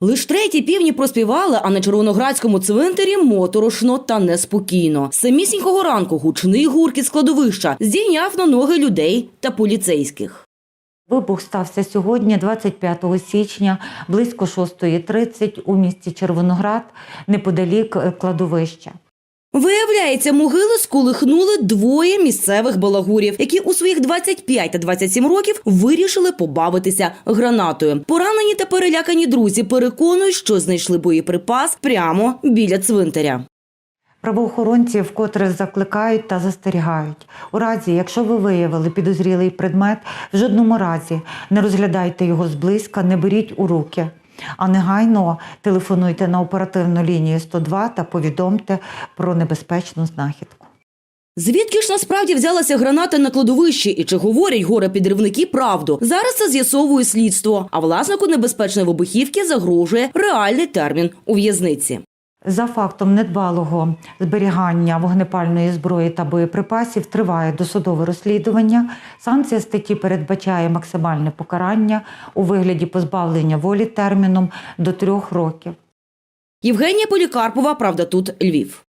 Лиш треті півні проспівали, а на червоноградському цвинтарі моторошно та неспокійно. Самісінького ранку гучний гуркіт складовища здійняв на ноги людей та поліцейських. Вибух стався сьогодні, 25 січня, близько 6.30 у місті Червоноград, неподалік е, кладовища. Виявляється, могили сколихнули двоє місцевих балагурів, які у своїх 25 та 27 років вирішили побавитися гранатою. Поранені та перелякані друзі переконують, що знайшли боєприпас прямо біля цвинтаря. Правоохоронці вкотре закликають та застерігають. У разі, якщо ви виявили підозрілий предмет, в жодному разі не розглядайте його зблизька, не беріть у руки. А негайно телефонуйте на оперативну лінію 102 та повідомте про небезпечну знахідку. Звідки ж насправді взялася граната на кладовищі і чи говорять горе підривники правду? Зараз це з'ясовує слідство. А власнику небезпечної вибухівки загрожує реальний термін у в'язниці. За фактом недбалого зберігання вогнепальної зброї та боєприпасів триває досудове розслідування. Санкція статті передбачає максимальне покарання у вигляді позбавлення волі терміном до трьох років. Євгенія Полікарпова, правда, тут Львів.